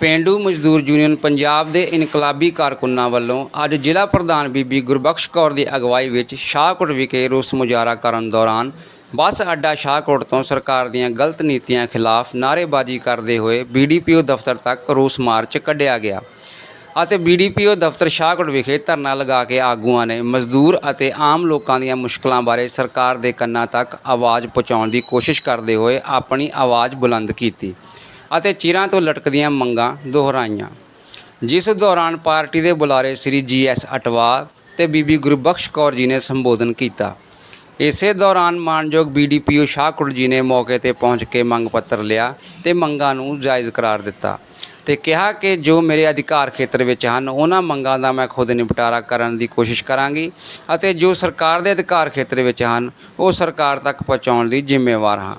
ਪੇਂਡੂ ਮਜ਼ਦੂਰ ਯੂਨੀਅਨ ਪੰਜਾਬ ਦੇ ਇਨਕਲਾਬੀ ਕਾਰਕੁਨਾਂ ਵੱਲੋਂ ਅੱਜ ਜ਼ਿਲ੍ਹਾ ਪ੍ਰਧਾਨ ਬੀਬੀ ਗੁਰਬਖਸ਼ ਕੌਰ ਦੀ ਅਗਵਾਈ ਵਿੱਚ ਸ਼ਾਹਕੋਟ ਵਿਖੇ ਰੋਸ ਮੁਜ਼ਾਹਰਾ ਕਰਨ ਦੌਰਾਨ ਬੱਸ ਅੱਡਾ ਸ਼ਾਹਕੋਟ ਤੋਂ ਸਰਕਾਰ ਦੀਆਂ ਗਲਤ ਨੀਤੀਆਂ ਖਿਲਾਫ ਨਾਅਰੇਬਾਜ਼ੀ ਕਰਦੇ ਹੋਏ ਬੀਡੀਪੀਓ ਦਫ਼ਤਰ ਤੱਕ ਰੋਸ ਮਾਰਚ ਕੱਢਿਆ ਗਿਆ ਅਤੇ ਬੀਡੀਪੀਓ ਦਫ਼ਤਰ ਸ਼ਾਹਕੋਟ ਵਿਖੇ ਧਰਨਾ ਲਗਾ ਕੇ ਆਗੂਆਂ ਨੇ ਮਜ਼ਦੂਰ ਅਤੇ ਆਮ ਲੋਕਾਂ ਦੀਆਂ ਮੁਸ਼ਕਲਾਂ ਬਾਰੇ ਸਰਕਾਰ ਦੇ ਕੰਨਾਂ ਤੱਕ ਆਵਾਜ਼ ਪਹੁੰਚਾਉਣ ਦੀ ਕੋਸ਼ਿਸ਼ ਕਰਦੇ ਹੋਏ ਆਪਣੀ ਆਵਾਜ਼ ਬੁਲੰਦ ਕੀਤੀ। ਅਤੇ ਚਿਰਾਂ ਤੋਂ ਲਟਕਦੀਆਂ ਮੰਗਾਂ ਦੁਹਰਾਈਆਂ। ਜਿਸ ਦੌਰਾਨ ਪਾਰਟੀ ਦੇ ਬੁਲਾਰੇ ਸ੍ਰੀ ਜੀ ਐਸ ਅਟਵਾਲ ਤੇ ਬੀਬੀ ਗੁਰਬਖਸ਼ ਕੌਰ ਜੀ ਨੇ ਸੰਬੋਧਨ ਕੀਤਾ। ਇਸੇ ਦੌਰਾਨ ਮਾਨਯੋਗ ਬੀਡੀਪੀਓ ਸ਼ਾਹਕੋਟ ਜੀ ਨੇ ਮੌਕੇ ਤੇ ਪਹੁੰਚ ਕੇ ਮੰਗ ਪੱਤਰ ਲਿਆ ਤੇ ਮੰਗਾਂ ਨੂੰ ਜਾਇਜ਼ ਕਰਾਰ ਦਿੱਤਾ ਤੇ ਕਿਹਾ ਕਿ ਜੋ ਮੇਰੇ ਅਧਿਕਾਰ ਖੇਤਰ ਵਿੱਚ ਹਨ, ਉਹਨਾਂ ਮੰਗਾਂ ਦਾ ਮੈਂ ਖੁਦ ਨਿਪਟਾਰਾ ਕਰਨ ਦੀ ਕੋਸ਼ਿਸ਼ ਕਰਾਂਗੀ ਅਤੇ ਜੋ ਸਰਕਾਰ ਦੇ ਅਧਿਕਾਰ ਖੇਤਰ ਵਿੱਚ ਹਨ, ਉਹ ਸਰਕਾਰ ਤੱਕ ਪਹੁੰਚਾਉਣ ਦੀ ਜ਼ਿੰਮੇਵਾਰ ਹਾਂ।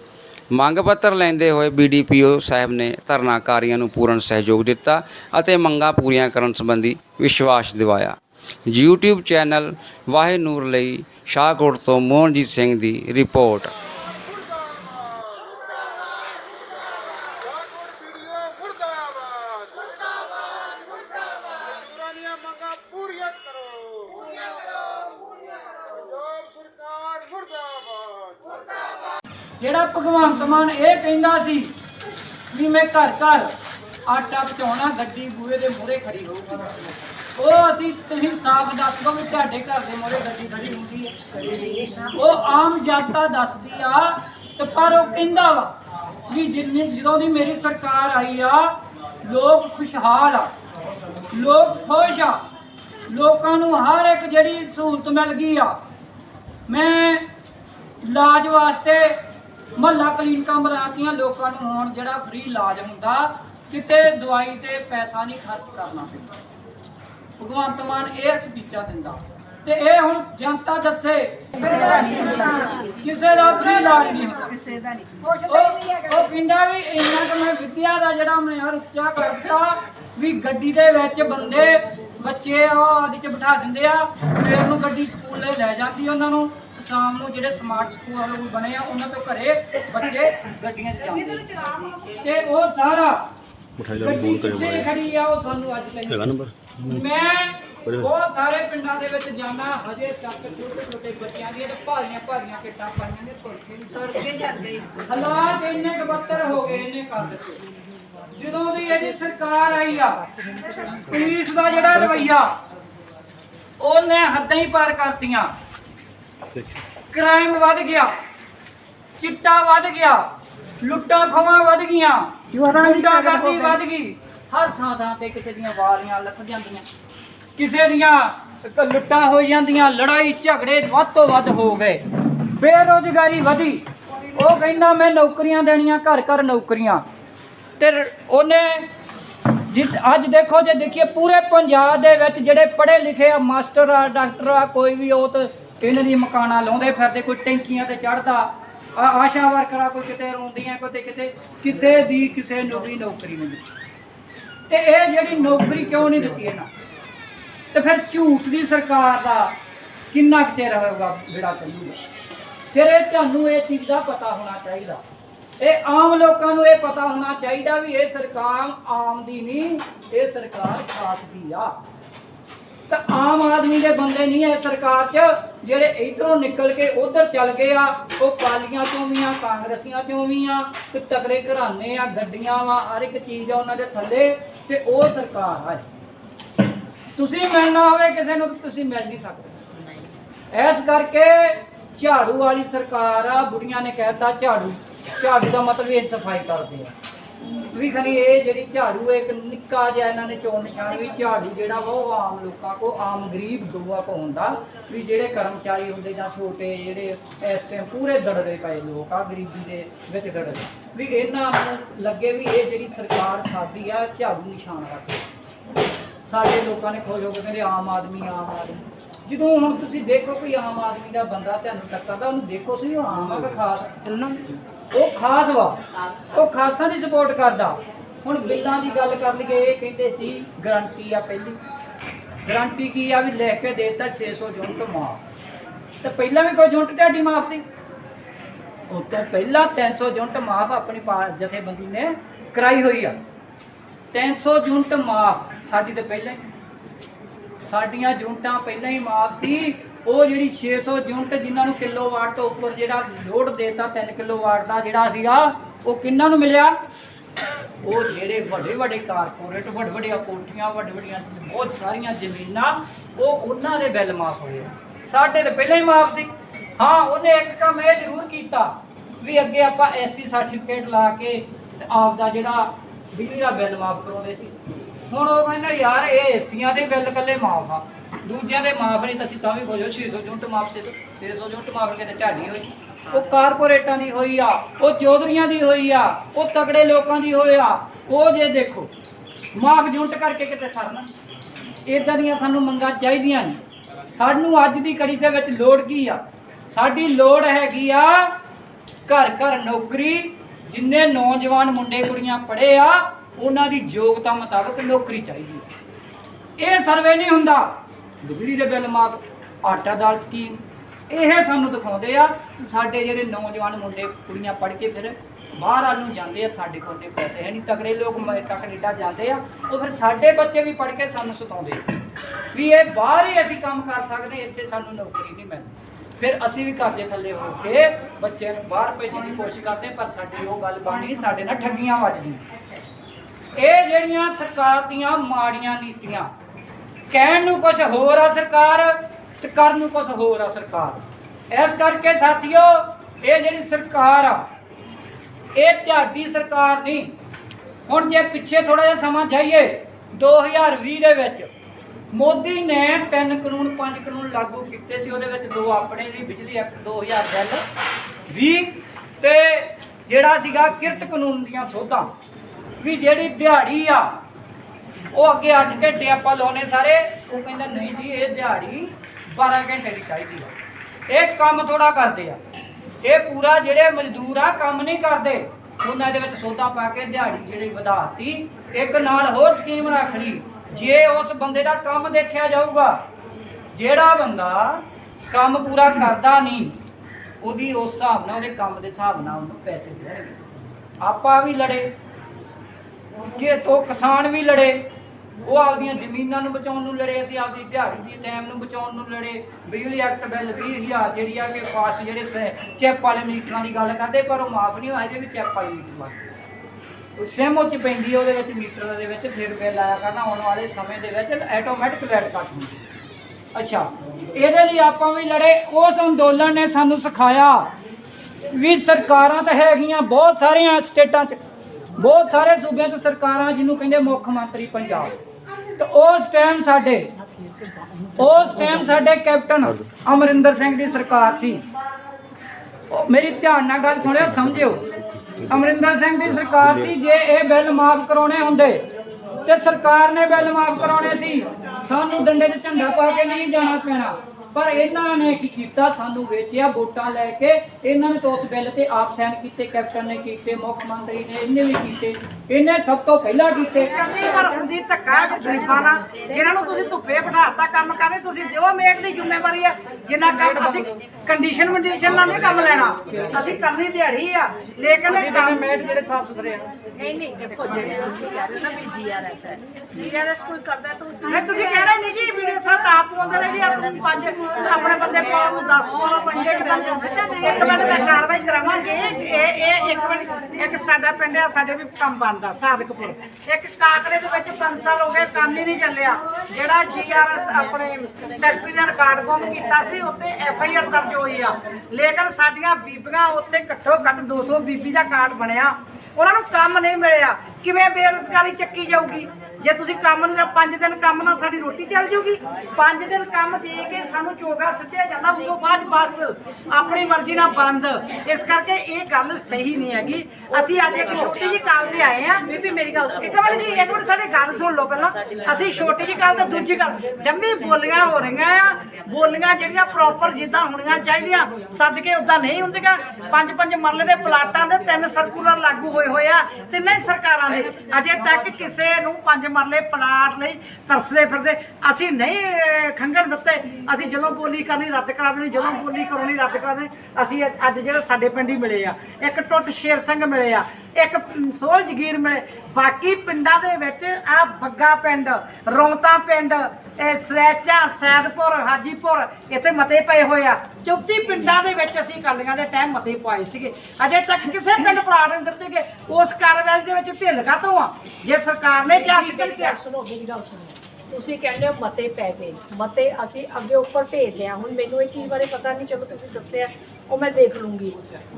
ਮੰਗ ਪੱਤਰ ਲੈਂਦੇ ਹੋਏ ਬੀਡੀਪੀਓ ਸਾਹਿਬ ਨੇ ਧਰਨਾਕਾਰੀਆਂ ਨੂੰ ਪੂਰਨ ਸਹਿਯੋਗ ਦਿੱਤਾ ਅਤੇ ਮੰਗਾਂ ਪੂਰੀਆਂ ਕਰਨ ਸੰਬੰਧੀ ਵਿਸ਼ਵਾਸ ਦਿਵਾਇਆ। YouTube ਚੈਨਲ ਵਾਹਿ ਲਈ ਸ਼ਾਹਕੋਟ ਤੋਂ ਮੋਹਨਜੀਤ ਸਿੰਘ ਦੀ ਰਿਪੋਰਟ ਵੀਡੀਓ ਮੁਰਦਾਬਾਦ ਮੁਰਦਾਬਾਦ ਮੁਰਦਾਬਾਦ ਪੁਰਾਣੀਆਂ ਮੰਗਾਂ ਪੂਰੀਆਂ ਕਰੋ ਪੂਰੀਆਂ ਕਰੋ ਪੂਰੀਆਂ ਕਰੋ ਪੰਜਾਬ ਸਰਕਾਰ ਮੁਰਦਾਬਾਦ ਜਿਹੜਾ ਭਗਵੰਤ ਮਾਨ ਇਹ ਕਹਿੰਦਾ ਸੀ ਵੀ ਮੈਂ ਘਰ ਘਰ ਆਟਾ ਪਹੁੰਚਾਉਣਾ ਗੱਡੀ ਬੂਹੇ ਦੇ ਮੂਹਰੇ ਖੜੀ ਹੋਊਗੀ। ਉਹ ਅਸੀਂ ਤੁਸੀਂ ਸਾਫ਼ ਦੱਸ ਦਿਓ ਵੀ ਤੁਹਾਡੇ ਘਰ ਦੇ ਮੂਹਰੇ ਗੱਡੀ ਖੜੀ ਹੁੰਦੀ ਹੈ। ਉਹ ਆਮ ਜਨਤਾ ਦੱਸਦੀ ਆ ਤੇ ਪਰ ਉਹ ਕਹਿੰਦਾ ਵਾ ਵੀ ਜਿੰਨੀ ਜਦੋਂ ਦੀ ਮੇਰੀ ਸਰਕਾਰ ਆਈ ਆ, ਲੋਕ ਖੁਸ਼ਹਾਲ ਆ, ਲੋਕ ਖੁਸ਼ ਆ, ਲੋਕਾਂ ਨੂੰ ਹਰ ਇੱਕ ਜਿਹੜੀ ਸਹੂਲਤ ਮਿਲ ਗਈ ਆ। ਮੈਂ ਇਲਾਜ ਵਾਸਤੇ ਮਹੱਲਾ ਕਲੀਨਿਕਾਂ ਬਣਾਤੀਆਂ ਲੋਕਾਂ ਨੂੰ ਹੁਣ ਜਿਹੜਾ ਫ੍ਰੀ ਇਲਾਜ ਹੁੰਦਾ, ਕਿਤੇ ਦਵਾਈ ਤੇ ਪੈਸਾ ਨਹੀਂ ਖਰਚ ਕਰਨਾ ਪੈਂਦਾ। ਭਗਵੰਤ ਮਾਨ ਇਹ ਸਪੀਚਾਂ ਦਿੰਦਾ। ਤੇ ਇਹ ਹੁਣ ਜਨਤਾ ਦੱਸੇ, ਕਿਸੇ ਦਾ ਫ੍ਰੀ ਇਲਾਜ ਨਹੀਂ ਹੁੰਦਾ। ਕਿਸੇ ਦਾ ਨਹੀਂ ਉਹ ਉਹ ਕਹਿੰਦਾ ਵੀ ਇੰਨਾ ਕਿ ਮੈਂ ਵਿਦਿਆ ਦਾ ਜਿਹੜਾ ਮਿਆਰ ਉੱਚਾ ਕਰਤਾ ਵੀ ਗੱਡੀ ਦੇ ਵਿੱਚ ਬੰਦੇ, ਬੱਚੇ ਉਹ ਆਦਿ ਚ ਬਿਠਾ ਦਿੰਦੇ ਆ, ਸਵੇਰ ਨੂੰ ਗੱਡੀ ਸਕੂਲ ਲੈ ਜਾਂਦੀ ਉਹਨਾਂ ਨੂੰ। ਸ਼ਾਮ ਨੂੰ ਜਿਹੜੇ ਸਮਾਰਟ ਸਕੂਲ ਬਣੇ ਆ ਉਹਨਾਂ ਤੋਂ ਘਰੇ ਬੱਚੇ ਗੱਡੀਆਂ 'ਚ ਜਾਂਦੇ ਤੇ ਉਹ ਸਾਰਾ ਗੱਡੀ ਕਿੱਥੇ ਖੜੀ ਆ ਉਹ ਸਾਨੂੰ ਅੱਜ ਤੱਕ ਹੈਗਾ ਨੰਬਰ ਮੈਂ ਬਹੁਤ ਸਾਰੇ ਪਿੰਡਾਂ ਦੇ ਵਿੱਚ ਜਾਣਾ ਹਜੇ ਤੱਕ ਛੋਟੇ ਛੋਟੇ ਬੱਚਿਆਂ ਦੀਆਂ ਤੇ ਭਾਰੀਆਂ ਭਾਰੀਆਂ ਕਿੱਟਾਂ ਪਾਈਆਂ ਨੇ ਤੁਰ ਕੇ ਨਹੀਂ ਤੁਰ ਕੇ ਜਾਂਦੇ ਹਾਲਾਤ ਇੰਨੇ ਕੁ ਬੱਤਰ ਹੋ ਗਏ ਇਹਨੇ ਕਰ ਦਿੱਤੇ ਜਦੋਂ ਦੀ ਇਹਦੀ ਸਰਕਾਰ ਆਈ ਆ ਪੁਲਿਸ ਦਾ ਜਿਹੜਾ ਰਵਈਆ ਉਹਨੇ ਹੱਦਾਂ ਹੀ ਪਾਰ ਕਰਤੀਆਂ। ਕ੍ਰਾਈਮ ਵੱਧ ਗਿਆ ਚਿੱਟਾ ਵੱਧ ਗਿਆ ਲੁੱਟਾਂ ਖੋਹਾਂ ਵੱਧ ਗਈਆਂ ਗੁੰਡਾਗਰਦੀ ਵੱਧ ਗਈ। ਹਰ ਥਾਂ ਥਾਂ ਤੇ ਕਿਸੇ ਦੀਆਂ ਵਾਲੀਆਂ ਲੱਥ ਜਾਂਦੀਆਂ। ਕਿਸੇ ਦੀਆਂ ਕ- ਲੁੱਟਾਂ ਹੋ ਜਾਂਦੀਆਂ ਲੜਾਈ ਝਗੜੇ ਵੱਧ ਤੋਂ ਵੱਧ ਹੋ ਗਏ। ਬੇਰੋਜ਼ਗਾਰੀ ਵਧੀ। ਉਹ ਕਹਿੰਦਾ ਮੈਂ ਨੌਕਰੀਆਂ ਦੇਣੀਆਂ ਘਰ ਘਰ ਨੌਕਰੀਆਂ। ਤੇ ਰ- ਉਹਨੇ ਜਿ- ਅੱਜ ਦੇਖੋ ਜੇ ਦੇਖੀਏ ਪੂਰੇ ਪੰਜਾਬ ਦੇ ਵਿੱਚ ਜਿਹੜੇ ਪੜ੍ਹੇ ਲਿਖੇ ਆ ਮਾਸਟਰ ਆ ਡਾਕਟਰ ਆ ਕੋਈ ਵੀ ਉਹ ਤੇ ਇਹਨਾਂ ਦੀ ਮਕਾਨਾਂ ਲਾਉਂਦੇ ਫਿਰਦੇ, ਕੋਈ ਟੈਂਕੀਆਂ ਤੇ ਚੜਦਾ ਆਸ਼ਾ ਵਰਕਰਾਂ ਕੋਈ ਕਿਤੇ ਰੋਂਦੀਆਂ, ਕੋਈ ਤੇ ਕਿਤੇ ਕਿਸੇ ਦੀ ਕਿਸੇ ਨੂੰ ਵੀ ਨੌਕਰੀ ਨਹੀਂ ਦਿੱਤੀ। ਤੇ ਇਹ ਜਿਹੜੀ ਨੌਕਰੀ ਕਿਉਂ ਨਹੀਂ ਦਿੱਤੀ ਇਹਨਾਂ? ਤੇ ਫਿਰ ਝੂਠ ਦੀ ਸਰਕਾਰ ਦਾ ਕਿੰਨਾ ਕੁ ਚਿਰ ਬੇੜਾ ਜਿਹੜਾ ਚੱਲੂਗਾ? ਫਿਰ ਇਹ ਤੁਹਾਨੂੰ ਇਹ ਚੀਜ਼ ਦਾ ਪਤਾ ਹੋਣਾ ਚਾਹੀਦਾ। ਇਹ ਆਮ ਲੋਕਾਂ ਨੂੰ ਇਹ ਪਤਾ ਹੋਣਾ ਚਾਹੀਦਾ ਵੀ ਇਹ ਸਰਕਾਰ ਆਮ ਦੀ ਨਹੀਂ, ਇਹ ਸਰਕਾਰ ਖਾਸ ਦੀ ਆ। ਤਾਂ ਆਮ ਆਦਮੀ ਦੇ ਬੰਦੇ ਨਹੀਂ ਹੈ ਸਰਕਾਰ 'ਚ, ਜਿਹੜੇ ਇਧਰੋਂ ਨਿਕਲ ਕੇ ਉਧਰ ਚੱਲ ਗਏ ਆ, ਉਹ ਕਾਲੀਆਂ ਤੋਂ ਵੀ ਆ, ਕਾਂਗਰਸੀਆਂ ਤੋਂ ਵੀ ਆ, ਤੇ ਤਕੜੇ ਘਰਾਣੇ ਆ, ਗੱਡੀਆਂ ਵਾ, ਹਰ ਇੱਕ ਚੀਜ਼ ਆ ਉਹਨਾਂ ਦੇ ਥੱਲੇ, ਤੇ ਉਹ ਸਰਕਾਰ ਆ ਤੁਸੀਂ ਮਿਲਣਾ ਹੋਵੇ ਕਿਸੇ ਨੂੰ, ਤੁਸੀਂ ਮਿਲ ਨਹੀਂ ਸਕਦੇ। ਇਸ ਕਰਕੇ ਝਾੜੂ ਵਾਲੀ ਸਰਕਾਰ ਆ, ਬੁੜੀਆਂ ਨੇ ਕਹਿਤਾ ਝਾੜੂ ਝਾੜੂ ਦਾ ਮਤਲਬ ਇਹ ਸਫ਼ਾਈ ਕਰਦੇ ਆ। ਵੀ ਖਣੀ ਇਹ ਜਿਹੜੀ ਝਾੜੂ ਹੈ, ਇੱਕ ਨਿੱਕਾ ਜਿਹਾ ਇਹਨਾਂ ਨੇ ਚੋਣ ਨਿਸ਼ਾਨ ਵੀ ਝਾੜੂ ਜਿਹੜਾ ਵਾ ਉਹ ਆਮ ਲੋਕਾਂ ਕੋ ਆਮ ਗਰੀਬ ਗਊਆ ਕੋ ਹੁੰਦਾ। ਵੀ ਜਿਹੜੇ ਕਰਮਚਾਰੀ ਹੁੰਦੇ ਜਾਂ ਛੋਟੇ ਜਿਹੜੇ ਇਸ ਟਾਈਮ ਪੂਰੇ ਦੜਦੇ ਪਏ ਲੋਕ ਆ ਗਰੀਬੀ ਦੇ ਵਿੱਚ ਦੜਦੇ ਵੀ ਇਹਨਾਂ ਨੂੰ ਲੱਗੇ ਵੀ ਇਹ ਜਿਹੜੀ ਸਰਕਾਰ ਸਾਡੀ ਆ ਝਾੜੂ ਨਿਸ਼ਾਨ ਰੱਖੇ ਸਾਡੇ ਲੋਕਾਂ ਨੇ ਖੁਸ਼ ਹੋ ਕੇ ਕਹਿੰਦੇ ਆਮ ਆਦਮੀ ਆਮ ਆਦਮੀ। ਜਦੋਂ ਹੁਣ ਤੁਸੀਂ ਦੇਖੋ ਕੋਈ ਆਮ ਆਦਮੀ ਦਾ ਬੰਦਾ ਤੁਹਾਨੂੰ ਟੱਕਰਦਾ ਉਹਨੂੰ ਦੇਖੋ ਸਹੀ ਉਹ ਆਮ ਆ ਕਿ ਖਾਸ। ਉਹ ਖਾਸ ਵਾ। ਉਹ ਖਾਸਾਂ ਦੀ ਸਪੋਰਟ ਕਰਦਾ। ਹੁਣ ਬਿੱਲਾਂ ਦੀ ਗੱਲ ਕਰ ਲਈਏ ਇਹ ਕਹਿੰਦੇ ਸੀ ਗਰੰਟੀ ਆ ਪਹਿਲੀ। ਗਰੰਟੀ ਕੀ ਆ ਵੀ ਲੈ ਕੇ ਦੇਤਾ 600 ਯੂਨਿਟ ਮਾਫ। ਤੇ ਪਹਿਲਾਂ ਵੀ ਕੋਈ ਯੂਨਿਟ ਤੁਹਾਡੀ ਮਾਫ ਸੀ? ਉਹ ਤੋਂ ਪਹਿਲਾਂ 300 ਯੂਨਿਟ ਮਾਫ ਆਪਣੀ ਪਾ- ਜਥੇਬੰਦੀ ਨੇ ਕਰਾਈ ਹੋਈ ਆ। 300 ਯੂਨਿਟ ਮਾਫ ਸਾਡੀ ਤੇ ਪਹਿਲਾਂ ਹੀ। ਸਾਡੀਆਂ ਯੂਨਿਟਾਂ ਪਹਿਲਾਂ ਹੀ ਮਾਫ ਸੀ। ਉਹ ਜਿਹੜੀ 600 ਯੂਨਿਟ ਜਿਨ੍ਹਾਂ ਨੂੰ ਕਿਲੋਵਾਟ ਤੋਂ ਉੱਪਰ ਜਿਹੜਾ ਲੋਡ ਦੇਤਾ 3 ਕਿਲੋਵਾਟ ਦਾ ਜਿਹੜਾ ਸੀਗਾ, ਉਹ ਕਿੰਨਾਂ ਨੂੰ ਮਿਲਿਆ? ਉਹ ਜਿਹੜੇ ਵੱਡੇ ਵੱਡੇ ਕਾਰਪੋਰੇਟ, ਵੱਡੇ ਵੱਡੀਆਂ ਕੋਠੀਆਂ, ਵੱਡੇ ਵੱਡੀਆਂ ਬਹੁਤ ਸਾਰੀਆਂ ਜ਼ਮੀਨਾਂ, ਉਹ ਉਹਨਾਂ ਦੇ ਬਿੱਲ ਮਾਫ ਹੋਏ ਆ। ਸਾਡੇ ਤਾਂ ਪਹਿਲਾਂ ਹੀ ਮਾਫ ਸੀ। ਹਾਂ, ਉਹਨੇ ਇੱਕ ਕੰਮ ਇਹ ਜ਼ਰੂਰ ਕੀਤਾ ਵੀ ਅੱਗੇ ਆਪਾਂ ਐਸਸੀ ਸਰਟੀਫਿਕੇਟ ਲਾ ਕੇ ਤੇ ਆਪ ਦਾ ਜਿਹੜਾ ਬਿਜਲੀ ਦਾ ਬਿੱਲ ਮਾਫ ਕਰਾਉਂਦੇ ਸੀ। ਹੁਣ ਉਹ ਕਹਿੰਦਾ, ਯਾਰ, ਇਹ ਏਸੀਆਂ ਦੇ ਬਿੱਲ ਕੱਲੇ ਮਾਫ ਆ। ਦੂਜਿਆਂ ਦੇ ਮਾਫ ਨਹੀਂ ਤਾਂ ਅਸੀਂ ਤਾਂ ਵੀ ਬੋਲੋ 600 ਯੂਨਿਟ ਮਾਫ ਸੇ 600 ਯੂਨਿਟ ਮਾਫ ਕਿਤੇ ਢਾਡੀ ਹੋਈ। ਉਹ ਕਾਰਪੋਰੇਟਾਂ ਦੀ ਹੋਈ ਆ, ਉਹ ਚੌਧਰੀਆਂ ਦੀ ਹੋਈ ਆ, ਉਹ ਤਕੜੇ ਲੋਕਾਂ ਦੀ ਹੋਈ ਆ, ਉਹ ਜੇ ਦੇਖੋ, ਮਾਫ ਯੂਨਿਟ ਕਰਕੇ ਕਿਤੇ ਸਰਨਾ ਇਦਾਂ ਦੀਆਂ ਸਾਨੂੰ ਮੰਗਾਂ ਚਾਹੀਦੀਆਂ ਨੇ। ਸਾਨੂੰ ਅੱਜ ਦੀ ਕੜੀ ਦੇ ਵਿੱਚ ਲੋੜ ਕੀ ਆ? ਸਾਡੀ ਲੋੜ ਹੈਗੀ ਆ ਘਰ ਘਰ ਨੌਕਰੀ। ਜਿੰਨੇ ਨੌਜਵਾਨ ਮੁੰਡੇ ਕੁੜੀਆਂ ਪੜ੍ਹੇ ਆ, ਉਹਨਾਂ ਦੀ ਯੋਗਤਾ ਮੁਤਾਬਕ ਨੌਕਰੀ ਚਾਹੀਦੀ ਹੈ ਇਹ ਸਰਵੇ ਨਹੀਂ ਹੁੰਦਾ। ਬਿਜਲੀ ਦੇ ਬਿੱਲ ਮਾਫ, ਆਟਾ ਦਾਲ ਸਕੀਮ। ਇਹ ਸਾਨੂੰ ਦਿਖਾਉਂਦੇ ਆ, ਸਾਡੇ ਜਿਹੜੇ ਨੌਜਵਾਨ ਮੁੰਡੇ, ਕੁੜੀਆਂ ਪੜ੍ਹ ਕੇ ਫਿਰ ਬਾਹਰ ਵੱਲ ਨੂੰ ਜਾਂਦੇ ਆ, ਸਾਡੇ ਕੋਲ ਤੇ ਪੈਸੇ ਹੈ ਨਹੀਂ, ਤਕੜੇ ਲੋਕ ਅਮਰੀਕਾ ਕੈਨੇਡਾ ਜਾਂਦੇ ਆ, ਉਹ ਫਿਰ ਸਾਡੇ ਬੱਚੇ ਵੀ ਪੜ੍ਹ ਕੇ ਸਾਨੂੰ ਸਤਾਉਂਦੇ ਆ। ਵੀ ਇਹ ਬਾਹਰ ਹੀ ਅਸੀਂ ਕੰਮ ਕਰ ਸਕਦੇ, ਇੱਥੇ ਸਾਨੂੰ ਨੌਕਰੀ ਨਹੀਂ ਮਿਲਦੀ। ਫਿਰ ਅਸੀਂ ਵੀ ਘਰ ਥੱਲੇ ਹੋ ਕੇ ਬੱਚਿਆਂ ਨੂੰ ਬਾਹਰ ਭੇਜਣ ਦੀ ਕੋਸ਼ਿਸ਼ ਕਰਦੇ ਪਰ ਸਾਡੀ ਉਹ ਗੱਲ ਬਾਣੀ ਸਾਡੇ ਨਾਲ ਠੱਗੀਆਂ ਵੱਜਦੀਆਂ। ਇਹ ਜਿਹੜੀਆਂ ਸਰਕਾਰ ਦੀਆਂ ਮਾੜੀਆਂ ਨੀਤੀਆਂ ਕਹਿਣ ਨੂੰ ਕੁਝ ਹੋਰ ਆ ਸਰਕਾਰ ਤੇ ਕਰਨ ਨੂੰ ਕੁਝ ਹੋਰ ਆ ਸਰਕਾਰ। ਇਸ ਕਰਕੇ ਸਾਥੀਓ, ਇਹ ਜਿਹੜੀ ਸਰਕਾਰ ਆ, ਇਹ ਤੁਹਾਡੀ ਸਰਕਾਰ ਨਹੀਂ। ਹੁਣ ਜੇ ਪਿੱਛੇ ਥੋੜਾ ਜਿਹਾ ਸਮਾਂ ਜਾਈਏ 2020 ਦੇ ਵਿੱਚ ਮੋਦੀ ਨੇ ਤਿੰਨ ਕਾਨੂੰਨ, ਪੰਜ ਕਾਨੂੰਨ ਲਾਗੂ ਕੀਤੇ ਸੀ, ਉਹਦੇ ਵਿੱਚ ਦੋ ਆਪਣੇ ਲਈ ਬਿਜਲੀ ਐਕਟ 2000 20 ਤੇ ਜਿਹੜਾ ਸੀਗਾ ਕਿਰਤ ਕਾਨੂੰਨ ਦੀਆਂ ਸੋਧਾਂ। ਵੀ ਜਿਹੜੀ ਦਿਹਾੜੀ ਆ ਉਹ ਅੱਗੇ 8 ਘੰਟੇ ਆਪਾਂ ਲਾਉਨੇ ਸਾਰੇ, ਉਹ ਕਹਿੰਦਾ ਨਹੀਂ ਜੀ, ਇਹ ਦਿਹਾੜੀ 12 ਘੰਟੇ ਦੀ ਚਾਹੀਦੀ ਆ। ਇਹ ਕੰਮ ਥੋੜਾ ਕਰਦੇ ਆ। ਇਹ ਪੂਰਾ ਜਿਹੜੇ ਮਜ਼ਦੂਰ ਆ, ਕੰਮ ਨਹੀਂ ਕਰਦੇ, ਉਹਨਾਂ ਦੇ ਵਿੱਚ ਸੌਦਾ ਪਾ ਕੇ ਦਿਹਾੜੀ ਜਿਹੜੀ ਵਧਾਤੀ, ਇੱਕ ਨਾਲ ਹੋਰ ਸਕੀਮ ਰੱਖ ਲਈ। ਜੇ ਉਸ ਬੰਦੇ ਦਾ ਕੰਮ ਦੇਖਿਆ ਜਾਊਗਾ, ਜਿਹੜਾ ਬੰਦਾ ਕੰਮ ਪੂਰਾ ਕਰਦਾ ਨਹੀਂ, ਉਹਦੀ ਉਸ ਹਿਸਾਬ ਨਾਲ, ਉਹਦੇ ਕੰਮ ਦੇ ਹਿਸਾਬ ਨਾਲ ਉਹਨੂੰ ਪੈਸੇ ਦੇਣਗੇ। ਆਪਾਂ ਵੀ ਲੜੇ। ਕਿ ਤੋਂ ਕਿਸਾਨ ਵੀ ਲੜੇ, ਉਹ ਆਪਦੀਆਂ ਜ਼ਮੀਨਾਂ ਨੂੰ ਬਚਾਉਣ ਨੂੰ ਲੜੇ, ਅਸੀਂ ਆਪਦੀ ਦਿਹਾੜੀ ਦੀ ਟਾਈਮ ਨੂੰ ਬਚਾਉਣ ਨੂੰ ਲੜੇ। ਬਿਜਲੀ ਐਕਟ ਬਿੱਲ 20000 ਜਿਹੜੀ ਆ ਕਿ ਪਾਸ ਜਿਹੜੇ ਚੈਪ ਵਾਲੇ ਮੀਟਰਾਂ ਦੀ ਗੱਲ ਕਰਦੇ, ਪਰ ਉਹ ਮਾਫ ਨਹੀਂ ਹੋਇਆ ਇਹਦੇ ਵਿੱਚ ਚੈਪ ਵਾਲੇ ਮੀਟਰ ਬਸ ਸੇਮੋ ਚ ਪੈਂਦੀ ਉਹਦੇ ਵਿੱਚ ਮੀਟਰ ਦੇ ਵਿੱਚ ਫਿਰ ਬਿੱਲ ਆਇਆ ਕਰਨਾ, ਆਉਣ ਵਾਲੇ ਸਮੇਂ ਦੇ ਵਿੱਚ ਆਟੋਮੈਟਿਕ ਲਾਈਟ ਕੱਟ ਹੁੰਦੀ ਅੱਛਾ, ਇਹਦੇ ਲਈ ਆਪਾਂ ਵੀ ਲੜੇ, ਉਸ ਅੰਦੋਲਨ ਨੇ ਸਾਨੂੰ ਸਿਖਾਇਆ ਵੀ ਸਰਕਾਰਾਂ ਤਾਂ ਹੈਗੀਆਂ, ਬਹੁਤ ਸਾਰੀਆਂ ਸਟੇਟਾਂ 'ਚ ਬਹੁਤ ਸਾਰੇ ਸੂਬਿਆਂ 'ਚ ਸਰਕਾਰਾਂ ਜਿਹਨੂੰ ਕਹਿੰਦੇ ਮੁੱਖ ਮੰਤਰੀ ਪੰਜਾਬ। ਤੇ ਉਸ ਟਾਈਮ ਸਾਡੇ, ਉਸ ਟਾਈਮ ਸਾਡੇ ਕੈਪਟਨ ਅਮਰਿੰਦਰ ਸਿੰਘ ਦੀ ਸਰਕਾਰ ਸੀ। ਮੇਰੀ ਧਿਆਨ ਨਾਲ ਗੱਲ ਸੁਣਿਓ, ਸਮਝਿਓ। ਅਮਰਿੰਦਰ ਸਿੰਘ ਦੀ ਸਰਕਾਰ ਸੀ, ਜੇ ਇਹ ਬਿੱਲ ਮਾਫ ਕਰਾਉਣੇ ਹੁੰਦੇ, ਤੇ ਸਰਕਾਰ ਨੇ ਬਿੱਲ ਮਾਫ ਕਰਾਉਣੇ ਸੀ, ਸਾਨੂੰ ਡੰਡੇ 'ਚ ਝੰਡਾ ਪਾ ਕੇ ਨਹੀਂ ਜਾਣਾ ਪੈਣਾ। ਪਰ ਇਹਨਾਂ ਨੇ ਕੀ ਕੀਤਾ? ਸਾਨੂੰ ਵੇਚਿਆ ਵੋਟਾਂ ਲੈ ਕੇ। ਇਹਨਾਂ ਨੇ ਤਾਂ ਉਸ ਬਿੱਲ ਤੇ ਆਪ ਸਾਈਨ ਕੀਤੇ ਕੈਪਟਨ ਨੇ ਕੀਤੇ ਮੁੱਖ ਮੰਤਰੀ ਨੇ ਇਹਨੇ ਵੀ ਕੀਤੇ। ਇਹਨੇ ਸਭ ਤੋਂ ਪਹਿਲਾਂ ਕੀਤੇ। ਕਰਨੀ ਪਰ ਹੁੰਦੀ ਧੱਕਾ ਗਰੀਬਾਂ ਨਾਲ। ਜਿਨ੍ਹਾਂ ਨੂੰ ਤੁਸੀਂ ਧੁੱਪੇ ਬਿਠਾਤਾ ਕੰਮ ਕਰਨੇ ਤੁਸੀਂ ਦਿਓ ਮੇਟ ਦੀ ਜ਼ਿੰਮੇਵਾਰੀ ਆ। ਜਿੰਨਾ ਕੰਮ ਅਸੀਂ ਕੰਡੀਸ਼ਨ ਕੰਡੀਸ਼ਨ ਨਾਲ ਨਹੀਂ ਕੰਮ ਲੈਣਾ। ਅਸੀਂ ਕਰਨੀ ਦਿਹਾੜੀ ਆ। ਲੇਕਿਨ ਇਹ ਜਿਹੜੇ ਕੰਮ ਮੈਟ ਜਿਹੜੇ ਸਾਫ਼ ਸੁਥਰੇ ਆ। ਨਹੀਂ ਨਹੀਂ ਦੇਖੋ ਜਿਹੜੇ ਤੁਸੀਂ ਨਾ ਵੀ ਜੀਆਰਐਸ ਹੈ। ਜੀਆਰਐਸ ਕੋਈ ਕਰਦਾ ਤਾਂ ਨਹੀਂ ਤੁਸੀਂ ਕਹਿਣਾ ਨਹੀਂ ਜੀ ਵੀਡੀਓ ਸਾਹਿਬ ਤਾਂ ਆਪ ਪਾਉਂਦੇ ਰਹੇ ਜੀ ਆ ਤੂੰ ਪੰਜ ਆਪਣੇ ਬੰਦੇ ਪਾਲਾ ਤੂੰ 10 ਪਾਲਾ ਪੰਜੇ ਕਿਦਾਂ ਇੱਕ ਮਿੰਟ ਮੈਂ ਕਾਰਵਾਈ ਕਰਾਵਾਂਗੇ ਇਹ ਇਹ ਇੱਕ ਮਿੰਟ ਇੱਕ ਸਾਡਾ ਪਿੰਡ ਆ, ਸਾਡੇ ਵੀ ਕੰਮ ਬੰਦਾ ਸਾਦਕਪੁਰ। ਇੱਕ ਕਾਕੜੇ ਦੇ ਵਿੱਚ 5 ਸਾਲ ਹੋ ਗਏ, ਕੰਮ ਹੀ ਨਹੀਂ ਚੱਲਿਆ। ਜਿਹੜਾ ਜੀਆਰਐਸ ਆਪਣੇ ਸੈਕਟਰੀ ਨੇ ਰਿਕਾਰਡ ਗੁੰਮ ਕੀਤਾ ਸੀ ਉੱਤੇ ਐਫ ਆਈ ਆਰ ਦਰਜ ਹੋਈ ਆ। ਲੇਕਿਨ ਸਾਡੀਆਂ ਬੀਬੀਆਂ ਉੱਥੇ ਘੱਟੋ ਘੱਟ 200 ਬੀਬੀ ਦਾ ਕਾਰਡ ਬਣਿਆ। ਉਹਨਾਂ ਨੂੰ ਕੰਮ ਨਹੀਂ ਮਿਲਿਆ। ਕਿਵੇਂ ਬੇਰੁਜ਼ਗਾਰੀ ਚੱਕੀ ਜਾਊਗੀ? ਜੇ ਤੁਸੀਂ ਕੰਮ ਨਹੀਂ ਪੰਜ ਦਿਨ ਕੰਮ ਨਾਲ ਸਾਡੀ ਰੋਟੀ ਚੱਲ ਜਾਊਗੀ ਪੰਜ ਦਿਨ ਕੰਮ ਦੇ ਕੇ ਸਾਨੂੰ ਚੋਗਾ ਸਿੱਧਿਆ ਜਾਂਦਾ ਉਸ ਤੋਂ ਬਾਅਦ ਬਸ ਆਪਣੀ ਮਰਜ਼ੀ ਨਾਲ ਬੰਦ। ਇਸ ਕਰਕੇ ਇਹ ਗੱਲ ਸਹੀ ਨਹੀਂ ਹੈਗੀ। ਅਸੀਂ ਅੱਜ ਇੱਕ ਛੋਟੀ ਜਿਹੀ ਕਾਲ ਤੇ ਆਏ ਆ ਬੀਬੀ ਮੇਰੀ ਗੱਲ ਸੁਣੋ। ਇੱਕ ਮਿੰਟ ਜੀ ਇੱਕ ਮਿੰਟ ਸਾਡੀ ਗੱਲ ਸੁਣ ਲਓ ਪਹਿਲਾਂ। ਅਸੀਂ ਛੋਟੀ ਜਿਹੀ ਗੱਲ ਤੇ ਦੂਜੀ ਗੱਲ ਜੰਮੀ ਬੋਲੀਆਂ ਹੋ ਰਹੀਆਂ ਆ। ਬੋਲੀਆਂ ਜਿਹੜੀਆਂ ਪ੍ਰੋਪਰ ਜਿੱਦਾਂ ਹੋਣੀਆਂ ਚਾਹੀਦੀਆਂ। ਸਦਕੇ ਉਦਾਂ ਨਹੀਂ ਹੁੰਦੀਆਂ। ਪੰਜ ਪੰਜ ਮਰਲੇ ਦੇ ਪਲਾਟਾਂ ਦੇ ਤਿੰਨ ਸਰਕੂਲਰ ਲਾਗੂ ਹੋਏ ਹੋਏ ਆ ਤਿੰਨੇ ਹੀ ਸਰਕਾਰਾਂ ਦੇ। ਅਜੇ ਤੱਕ ਕਿਸੇ ਨੂੰ ਪੰਜ ਮਰਲੇ ਪਲਾਟ ਲਈ ਤਰਸਦੇ ਫਿਰਦੇ। ਅਸੀਂ ਨਹੀਂ ਖੰਗਣ ਦਿੱਤੇ। ਅਸੀਂ ਜਦੋਂ ਬੋਲੀ ਕਰਨੀ, ਰੱਦ ਕਰਾ ਦੇਣੀ। ਜਦੋਂ ਬੋਲੀ ਕਰਾਉਣੀ ਰੱਦ ਕਰਾ ਦੇਣੀ। ਅਸੀਂ ਅੱਜ- ਅੱਜ ਜਿਹੜੇ ਸਾਡੇ ਪਿੰਡ ਹੀ ਮਿਲੇ ਆ। ਇੱਕ ਟੁੱਟ ਸ਼ੇਰ ਸਿੰਘ ਮਿਲੇ ਆ। ਇੱਕ ਸੋਲ ਜਗੀਰ ਮਿਲੇ। ਬਾਕੀ ਪਿੰਡਾਂ ਦੇ ਵਿੱਚ ਆ ਬੱਗਾ ਪਿੰਡ, ਰੌਂਤਾ ਪਿੰਡ, ਇਹ ਸਲੈਚਾ, ਸੈਦਪੁਰ, ਹਾਜੀਪੁਰ, ਇੱਥੇ ਮਤੇ ਪਏ ਹੋਏ ਆ। 34 ਪਿੰਡਾਂ ਦੇ ਵਿੱਚ ਅਸੀਂ ਕਾਲੀਆਂ ਦੇ ਟਾਈਮ ਮਤੇ ਪਾਏ ਸੀਗੇ। ਅਜੇ ਤੱਕ ਕਿਸੇ ਪਿੰਡ ਪਲਾਟ ਨਹੀਂ ਦਿੱਤੇ ਗਏ। ਉਸ ਕਾਰਵਾਈ ਦੇ ਵਿੱਚ ਢਿੱਲ ਕਾਤੋਂ ਆ? ਜੇ ਸਰਕਾਰ ਨੇ ਕਿਹਾ ਸੀ ਕਿ ਸੁਣੋ ਮੇਰੀ ਗੱਲ ਸੁਣੋ। ਤੁਸੀਂ ਕਹਿੰਦੇ ਹੋ ਮਤੇ ਪੈ ਗਏ। ਮਤੇ ਅਸੀਂ ਅੱਗੇ ਉੱਪਰ ਭੇਜਦੇ ਆ ਹੁਣ ਮੈਨੂੰ ਇਹ ਚੀਜ਼ ਬਾਰੇ ਪਤਾ ਨਹੀਂ ਚਲੋ ਤੁਸੀਂ ਦੱਸਿਆ। ਉਹ ਮੈਂ ਦੇਖ ਲੂੰਗੀ।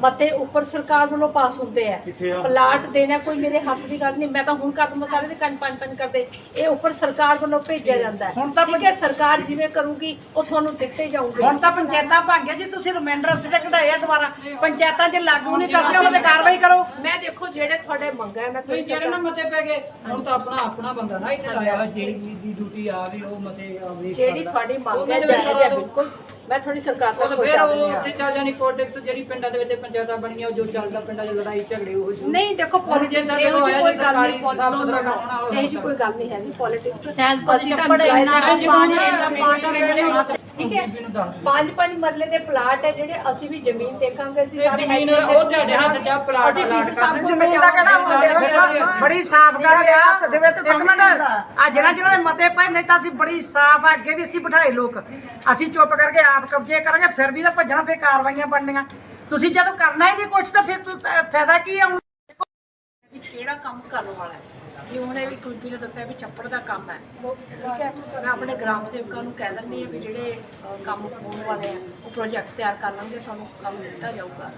ਮਤੇ ਉੱਪਰ ਸਰਕਾਰ ਵੱਲੋਂ ਪਾਸ ਹੁੰਦੇ ਆ। ਪਲਾਟ ਦੇਣਾ ਕੋਈ ਮੇਰੇ ਹੱਥ ਦੀ ਗੱਲ ਨਹੀਂ। ਮੈਂ ਤਾਂ ਹੁਣ ਕੱਟ ਮਸਾਲੇ ਦੇ ਕੰਨ ਪੰਨ ਪੰਨ ਕਰਦੇ। ਇਹ ਉੱਪਰ ਸਰਕਾਰ ਵੱਲੋਂ ਭੇਜਿਆ ਜਾਂਦਾ ਹੁਣ ਹੈ ਤਾਂ ਠੀਕ ਹੈ ਸਰਕਾਰ ਜਿਵੇਂ ਕਰੂਗੀ ਉਹ ਤੁਹਾਨੂੰ ਦਿੱਤੇ ਜਾਊਗੇ। ਹੁਣ ਤਾਂ ਪੰਚਾਇਤਾਂ ਭਾਂਗੇ ਜੀ ਤੁਸੀਂ ਰਿਮਾਈਂਡਰ ਸਿੱਧੇ ਕਢਾਇਆ ਦੁਬਾਰਾ। ਪੰਚਾਇਤਾਂ 'ਚ ਲਾਗੂ ਨਹੀਂ ਕਰਦੀਆਂ ਉਹਨਾਂ ਤੇ ਕਾਰਵਾਈ ਕਰੋ। ਮੈਂ ਦੇਖੋ ਜਿਹੜੇ ਤੁਹਾਡੇ ਮੰਗਾ ਮੈਂ ਤੁਸੀਂ ਜਿਹੜੇ ਨਾ ਮਤੇ ਪੈ ਗਏ ਹੁਣ ਤਾਂ ਆਪਣਾ ਆਪਣਾ ਬੰਦਾ ਨਾ ਇੱਥੇ ਲਾਇਆ ਹੋਇਆ ਜਿਹੜੀ ਦੀ ਡਿਊਟੀ ਆ ਗਈ ਉਹ ਮਤੇ ਜਿਹੜੀ। ਤੁਹਾਡੀ ਮੰਗ ਹੈ ਜਾਇਜ਼ ਹੈ ਕਰਾ। ਬਿਲਕੁਲ। ਮੈਂ ਤੁਹਾਡੀ ਸਰਕਾਰ ਉਹ ਫਿਰ ਉਹ ਉੱਥੇ ਚੱਲ ਜਾਣੀ ਪੋਲਿਟਿਕਸ ਜਿਹੜੀ ਪਿੰਡਾਂ ਦੇ ਵਿੱਚ ਪੰਚਾਇਤਾਂ ਬਣੀਆਂ ਉਹ ਜੋ ਚੱਲਦਾ ਪਿੰਡਾਂ 'ਚ ਲੜਾਈ ਝਗੜੇ ਉਹ ਸ਼ੁਰੂ ਨਹੀਂ ਦੇਖੋ ਪੋਲਿਟਿਕਸ ਇਹੋ ਜਿਹੀ ਕੋਈ ਗੱਲ ਨਹੀਂ ਹੋਵੇ। ਇਹ ਕੋਈ ਗੱਲ ਨਹੀਂ ਹੈਗੀ ਪੋਲਿਟਿਕਸ ਸ਼ਾਇਦ ਅਸੀਂ ਤਾਂ ਪੜ੍ਹੇ advise ਨਾ ਕਰਾਂਗੇ। ਪਾਣੀ ਇੰਨਾ ਪਾਣੀ ਠੀਕ ਹੈ? ਪੰਜ ਪੰਜ ਮਰਲੇ ਦੇ ਪਲਾਟ ਹੈ ਜਿਹੜੇ ਅਸੀਂ ਵੀ ਜ਼ਮੀਨ ਦੇਖਾਂਗੇ ਅਸੀਂ ਸਾਰੇ ਜ਼ਮੀਨ ਉਹ ਤੁਹਾਡੇ ਹੱਥ 'ਚ ਆ, ਪਲਾਟ ਅਸੀਂ ਅਲਾਟ ਵੀ ਸਭ ਕੁਛ ਜ਼ਮੀਨ ਦਾ ਕਿਹੜਾ ਹੁੰਦੇ ਹੋਏ ਬੜੀ ਸਾਫ਼ ਗੱਲ ਆ ਹੱਥ ਦੇ ਵਿੱਚ ਇੱਕ ਮਿੰਟ। ਆ ਜਿਹੜਾ ਜਿਹਨਾਂ ਦੇ ਮਤੇ ਪਏ ਨਹੀਂ ਤਾਂ ਅਸੀਂ ਬੜੀ ਸਾਫ਼ ਆ, ਅੱਗੇ ਵੀ ਅਸੀਂ ਬਿਠਾਏ ਲੋਕ। ਅਸੀਂ ਚੁੱਪ ਕਰਕੇ ਆਪ ਕਬਜ਼ੇ ਕਰਾਂਗੇ ਫਿਰ ਵੀ ਤਾਂ ਭੱਜਣਾ ਫਿਰ ਕਾਰਵਾਈਆਂ ਬਣਨੀਆਂ। ਤੁਸੀਂ ਜਦੋਂ ਕਰਨਾ ਹੀ ਨਹੀਂ ਕੁਛ ਤਾਂ ਫਿਰ ਫਾਇਦਾ ਕੀ ਆ ਕਿਹੜਾ ਕੰਮ ਕਰਨ ਵਾਲਾ ਹੈ? ਜੇ ਉਹਨੇ ਵੀ ਕੁਲਪੀ ਨੇ ਦੱਸਿਆ ਵੀ ਛੱਪੜ ਦਾ ਕੰਮ ਹੈ। ਠੀਕ ਹੈ? ਮੈਂ ਆਪਣੇ ਗ੍ਰਾਮ ਸੇਵਕਾਂ ਨੂੰ ਕਹਿ ਦਿੰਦੀ ਹਾਂ ਵੀ ਜਿਹੜੇ ਕੰਮ ਹੋਣ ਵਾਲੇ ਆ, ਉਹ ਪ੍ਰੋਜੈਕਟ ਤਿਆਰ ਕਰ ਲਾਂਗੇ ਤੁਹਾਨੂੰ ਕੰਮ ਦਿੱਤਾ ਜਾਊਗਾ।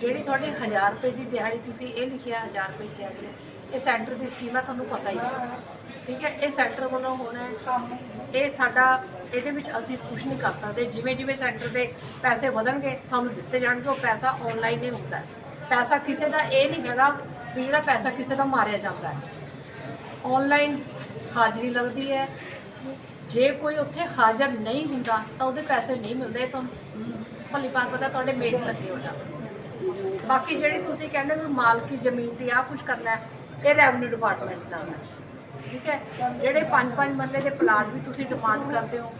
ਜਿਹੜੀ ਤੁਹਾਡੀ 1000 ਰੁਪਏ ਦੀ ਦਿਹਾੜੀ ਤੁਸੀਂ ਇਹ ਲਿਖਿਆ 1000 ਰੁਪਏ ਦੀ ਦਿਹਾੜੀ ਹੈ। ਇਹ ਸੈਂਟਰ ਦੀ ਸਕੀਮ ਹੈ, ਤੁਹਾਨੂੰ ਪਤਾ ਹੀ ਹੈ। ਠੀਕ ਹੈ? ਇਹ ਸੈਂਟਰ ਵੱਲੋਂ ਹੋਣਾ ਇਹ ਸਾਡਾ, ਇਹਦੇ ਵਿੱਚ ਅਸੀਂ ਕੁਝ ਨਹੀਂ ਕਰ ਸਕਦੇ। ਜਿਵੇਂ ਜਿਵੇਂ ਸੈਂਟਰ ਦੇ ਪੈਸੇ ਵਧਣਗੇ, ਤੁਹਾਨੂੰ ਦਿੱਤੇ ਜਾਣਗੇ, ਉਹ ਪੈਸਾ ਆਨਲਾਈਨ ਹੀ ਹੁੰਦਾ ਹੈ। ਪੈਸਾ ਕਿਸੇ ਦਾ ਇਹ ਨਹੀਂ ਹੈਗਾ ਵੀ ਜਿਹੜਾ ਪੈਸਾ ਕਿਸੇ ਦਾ ਮਾਰਿਆ ਜਾਂਦਾ ਹੈ। ਆਨਲਾਈਨ ਹਾਜ਼ਰੀ ਲੱਗਦੀ ਹੈ। ਜੇ ਕੋਈ ਉੱਥੇ ਹਾਜ਼ਰ ਨਹੀਂ ਹੁੰਦਾ, ਤਾਂ ਉਹਦੇ ਪੈਸੇ ਨਹੀਂ ਮਿਲਦੇ ਤੁਹਾਨੂੰ ਭਲੀ ਭਾਂਤ ਪਤਾ ਤੁਹਾਡੇ ਮੇਟ ਲੱਗੇ ਹੋ ਬਾਕੀ ਜਿਹੜੀ ਤੁਸੀਂ ਕਹਿੰਦੇ ਵੀ ਮਾਲਕੀ ਜ਼ਮੀਨ 'ਤੇ ਆ ਕੁਝ ਕਰਨਾ ਇਹ ਰੈਵਨਿਊ ਡਿਪਾਰਟਮੈਂਟ ਦਾ ਹੈ। ਠੀਕ ਹੈ? ਜਿਹੜੇ ਪੰਜ ਪੰਜ ਬੰਦੇ ਦੇ ਪਲਾਟ ਵੀ ਤੁਸੀਂ ਡਿਮਾਂਡ ਕਰਦੇ ਹੋ,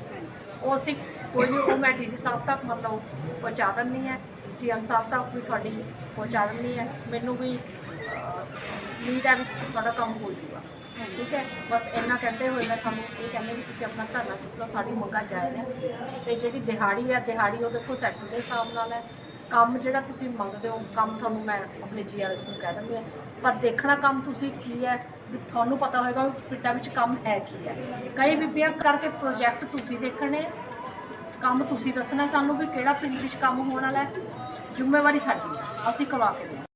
ਉਹ ਅਸੀਂ ਕੋਈ ਵੀ ਉਹ ਮੈਂ ਡੀਸੀ ਸਾਹਿਬ ਤੱਕ ਮਤਲਬ ਪਹੁੰਚਾ ਦਿੰਦੀ ਹੈ। ਸੀਐਮ ਸਾਹਿਬ ਤੱਕ ਵੀ ਤੁਹਾਡੀ ਪਹੁੰਚਾ ਦਿੰਦੀ ਹੈ। ਮੈਨੂੰ ਵੀ ਉਮੀਦ ਹੈ ਵੀ ਤੁਹਾਡਾ ਕੰਮ ਹੋ ਜਾਊਗਾ। ਠੀਕ ਹੈ? ਬਸ ਇੰਨਾ ਕਹਿੰਦੇ ਹੋਏ ਮੈਂ ਤੁਹਾਨੂੰ ਇਹ ਕਹਿੰਦੇ ਵੀ ਤੁਸੀਂ ਆਪਣਾ ਧਰਨਾ ਚੁੱਕ ਲਓ, ਸਾਡੀ ਮੰਗਾਂ ਜਾਇਜ਼ ਹੈ। ਤੇ ਜਿਹੜੀ ਦਿਹਾੜੀ ਹੈ, ਦਿਹਾੜੀ ਉਹ ਦੇਖੋ ਸੈਕਟਰ ਦੇ ਹਿਸਾਬ ਨਾਲ ਹੈ। ਕੰਮ ਜਿਹੜਾ ਤੁਸੀਂ ਮੰਗਦੇ ਹੋ, ਕੰਮ ਤੁਹਾਨੂੰ ਮੈਂ ਆਪਣੇ ਜੀਆਰਐਸ ਨੂੰ ਕਹਿ ਦਿੰਦੀ ਹਾਂ। ਪਰ ਦੇਖਣਾ ਕੰਮ ਤੁਸੀਂ ਕੀ ਹੈ, ਵੀ ਤੁਹਾਨੂੰ ਪਤਾ ਹੋਏਗਾ ਵੀ ਪਿੰਡਾਂ ਵਿੱਚ ਕੰਮ ਹੈ ਕੀ ਹੈ। ਕਈ ਬੀਬੀਆਂ ਕਰਕੇ ਪ੍ਰੋਜੈਕਟ ਤੁਸੀਂ ਦੇਖਣੇ ਕੰਮ ਤੁਸੀਂ ਦੱਸਣਾ ਸਾਨੂੰ ਵੀ ਕਿਹੜਾ ਪਿੰਡ ਵਿੱਚ ਕੰਮ ਹੋਣ ਵਾਲਾ ਹੈ। ਜ਼ਿੰਮੇਵਾਰੀ ਸਾਡੀ ਹੈ। ਅਸੀਂ ਕਰਵਾ ਕੇ ਦੇਵਾਂਗੇ